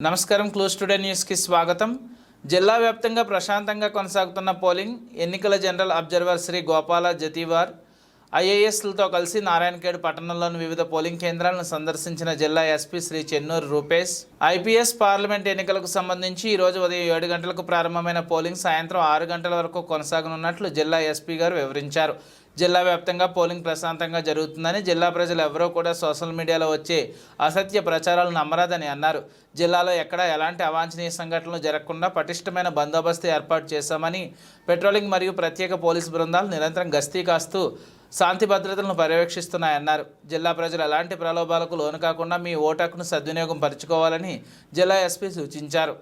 నమస్కారం close today న్యూస్కి స్వాగతం. జిల్లా వ్యాప్తంగా ప్రశాంతంగా కొనసాగుతున్న పోలింగ్ ఎన్నికల జనరల్ అబ్జర్వర్ శ్రీ గోపాల జతీవార్ ఐఏఎస్లతో కలిసి నారాయణఖేడ్ పట్టణంలోని వివిధ పోలింగ్ కేంద్రాలను సందర్శించిన జిల్లా SP Shri Chennuru Rupesh IPS parliament ఎన్నికలకు సంబంధించి ఈ రోజు ఉదయం ఏడు గంటలకు ప్రారంభమైన పోలింగ్ సాయంత్రం ఆరు గంటల వరకు కొనసాగనున్నట్లు జిల్లా ఎస్పీ గారు వివరించారు. జిల్లా వ్యాప్తంగా పోలింగ్ ప్రశాంతంగా జరుగుతుందని జిల్లా ప్రజలు ఎవరూ కూడా సోషల్ మీడియాలో వచ్చే అసత్య ప్రచారాలు నమ్మరాదని అన్నారు. జిల్లాలో ఎక్కడా ఎలాంటి అవాంఛనీయ సంఘటనలు జరగకుండా పటిష్టమైన బందోబస్తు ఏర్పాటు చేశామని పెట్రోలింగ్ మరియు ప్రత్యేక పోలీసు బృందాలు నిరంతరం గస్తీ కాస్తూ శాంతి భద్రతలను పర్యవేక్షిస్తున్నాయన్నారు. జిల్లా ప్రజలు ఎలాంటి ప్రలోభాలకు లోను కాకుండా మీ ఓటు హక్కును సద్వినియోగం పరుచుకోవాలని జిల్లా ఎస్పీ సూచించారు.